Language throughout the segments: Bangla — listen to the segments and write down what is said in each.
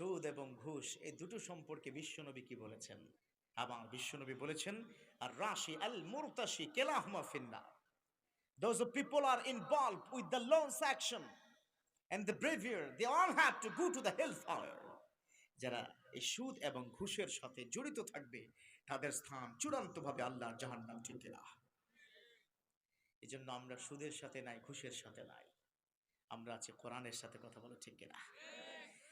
সুদ এবং ঘুষ এই দুটো সম্পর্কে বিশ্বনবী কি বলেছেন? আমার বিশ্বনবী বলেছেন আর রাশি আল মুরতাশি কেলাহমা ফিন্না Those people are involved with the loan section and the bravier, they all have to go to the hellfire. যারা এই সুদ এবং ঘুষের সাথে জড়িত থাকবে তাদের স্থান চূড়ান্তভাবে আল্লাহর জাহান্নাম ঠিক না এই জন্য আমরা সুদের সাথে নাই ঘুষের সাথে নাই। আমরা আছি কোরআনের সাথে কথা বলো ঠিক কিনা?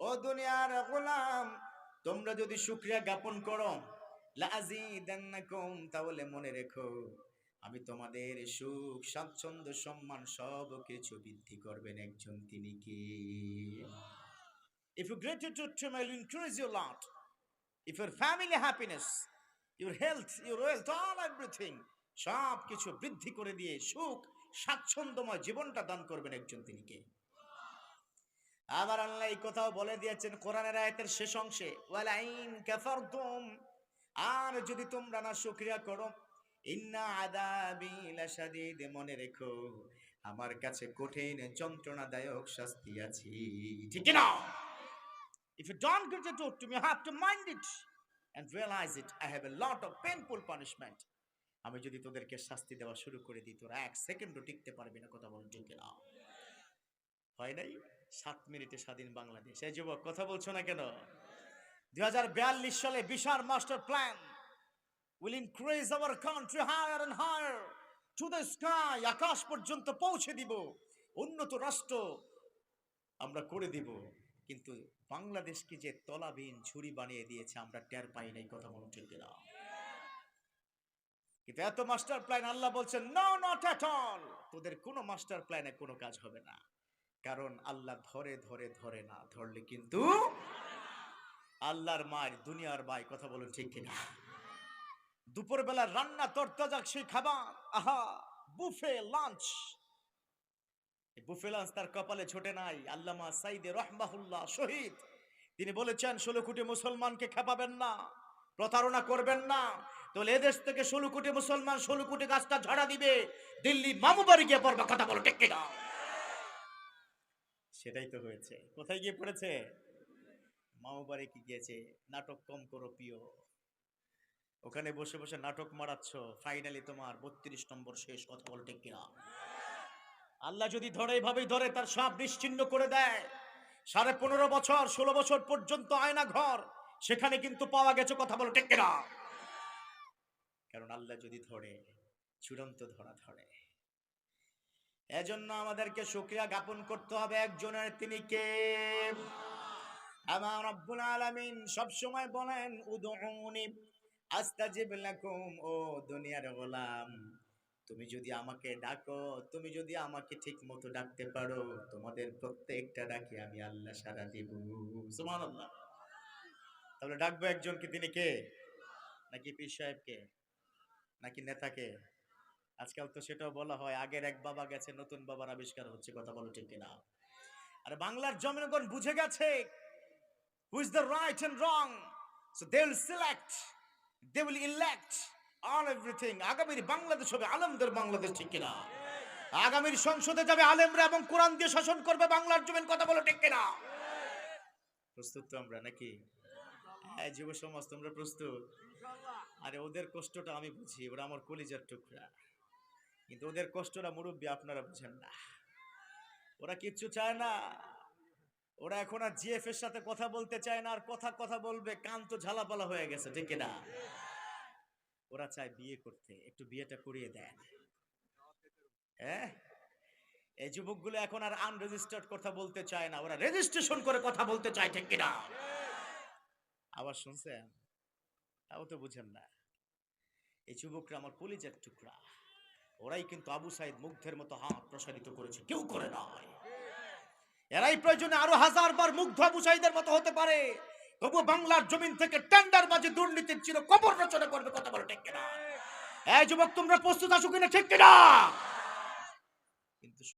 ও দুনিয়ার গোলাম তোমরা যদি শুকরিয়া জ্ঞাপন করো তাহলে মনে রেখো আমি তোমাদের সুখ স্বাচ্ছন্দ্য সম্মান সব কিছু বৃদ্ধি করবেন একজন তিনি কি you gratitude to me, will increase your lot. If your family happiness, your health, your wealth, all everything, সব কিছু বৃদ্ধি করে দিয়ে সুখ স্বাচ্ছন্দ্যময় জীবনটা দান করবেন একজন তিনি কে আবার আল্লাহ এই কথাও বলে দিয়েছেন কোরআনের আয়াতের শেষ অংশে আর যদি তোমরা না শুকরিয়া করো মনে রেখো আমার কাছে কঠিন যন্ত্রণাদায়ক শাস্তি আছে ঠিক না If you don't get it to me, you have to mind it and realize it. I have a lot of painful. আমি যদি তোদেরকে শাস্তি দেওয়া শুরু করে দিই তোরা এক সেকেন্ডও টিকতে পারবি না কথা বল ঠিক না হয় নাই সাত মিনিটে স্বাধীন বাংলাদেশ। এই যুবক, কথা বলছো না কেন? দুই সালে বিশাল master plan will increase our country higher and higher to the sky আকাশ পর্যন্ত পৌঁছে দিব। উন্নত রাষ্ট্র আমরা করে দিব। কিন্তু বাংলাদেশকে যে তলাবিন ঝুড়ি বানিয়ে দিয়েছে আমরা টের পাই নাই, কথা বলুন ঠিক না কিন্তু এত মাস্টার প্ল্যান আল্লাহ বলছেন নো নট এট অল তোদের কোনো মাস্টার প্ল্যানে কোনো কাজ হবে না। কারণ আল্লাহ ধরে ধরে ধরে না ধরলে কিন্তু আল্লাহর মায়ের দুনিয়ার মায় কথা বলুন ঠিক কিনা? দুপুরবেলা রান্না তরতাজাক সেই খাবার, আহা, বুফে লাঞ্চ বুফে লাঞ্চ তার কপালে ছোটে নাই। আল্লামা সাইদে রহমাহুল্লাহ শহীদ। তিনি বলেছেন, ষোলো কোটি মুসলমানকে খেপাবেন না, প্রতারণা করবেন না। তাহলে এদেশ থেকে ষোলো কোটি মুসলমান ষোলো কোটি গাছটা ঝাড়া দিবে। দিল্লি মামু বাড়ি গিয়ে পড়বে, কথা বলো টেকে না সেটাই তো হয়েছে। কোথায় গিয়ে পড়েছে? মামু কি গিয়েছে? নাটক কম করো প্রিয়। ওখানে বসে বসে নাটক মারাচ্ছ ফাইনালি তোমার বত্রিশ নম্বর শেষ কথা বল ঠিক কিনা আল্লাহ যদি ধরে এইভাবেই ধরে, তার সব নিশ্চিন্ন করে দেয়। সাড়ে পনেরো বছর, ষোলো বছর পর্যন্ত আয়না ঘর, সেখানে কিন্তু পাওয়া গেছে কথা বলো কিনা কারণ আল্লাহ যদি ধরে, চূড়ান্ত ধরা ধরে। এজন্য আমাদেরকে শুক্রিয়া জ্ঞাপন করতে হবে একজনের, তিনি কে? আমার রব্বুল আলামিন সব সময় বলেন, উদউনি আস্তাজিব লাকুম, ও দুনিয়ার গোলাম। তুমি যদি আমাকে ডাকো, তুমি যদি আমাকে ঠিক মতো ডাকতে পারো, তোমাদের প্রত্যেকটা ডাকে আমি আল্লাহ সারা দিব। সুবহানাল্লাহ। তাহলে ডাকবো একজনকে, তিনি কে? নাকি পীর সাহেবকে? নাকি নেতাকে? আজকাল তো সেটাও বলা হয়, আগের এক বাবা গেছে, নতুন বাবার আবিষ্কার হচ্ছে, কথা বলো ঠিক কিনা? আর বাংলার জনগণ বুঝে গেছে who is the right and wrong so they will select they will elect all everything আগামীর বাংলাদেশ হবে আলমদের বাংলাদেশ, ঠিক কিনা? আগামীর সংসদে যাবে আলেমরা এবং কোরআন দিয়ে শাসন করবে বাংলার জমিন, কথা বলো ঠিক কিনা? প্রস্তুত তো আমরা নাকি? হ্যাঁ যুব সমাজ তোমরা প্রস্তুত? আরে ওদের কষ্টটা আমি বুঝি, ওরা আমার কলিজার টুকরা। কিন্তু ওদের কষ্টটা মুরব্বী আপনারা বুঝেন না। ওরা কিচ্ছু চায় না। ওরা এখন আর জিএফ এর সাথে কথা বলতে চায় না, আর কথা কথা বলবে, কান তো ঝালাপালা হয়ে গেছে, ঠিক না ওরা চায় বিয়ে করতে, একটু বিয়েটা করিয়ে দেন। হ্যাঁ? এই যুবকগুলো এখন আর আনরেজিস্টার্ড কথা বলতে চায় না, ওরা রেজিস্ট্রেশন করে কথা বলতে চায়, ঠিক কিনা? আবার শুনছেন? তাও তো বুঝেন না। এই যুবকরা আমার কলিজার টুকরা। ওরাই কিন্তু আবু সাইদ মুগ্ধের মতো হাত প্রসারিত করেছে। কেউ করে নাই। এরাই প্রয়োজনে আরও হাজার বার মুগ্ধ আবু সাইদের মতো হতে পারে। তবু বাংলার জমিন থেকে টেন্ডার মাঝে দুর্নীতির চির কবর রচনা করবে কত বড় ঠিক কিনা? এই যুবক, তোমরা প্রস্তুত আছো কিনা? ঠিক কিনা? কিন্তু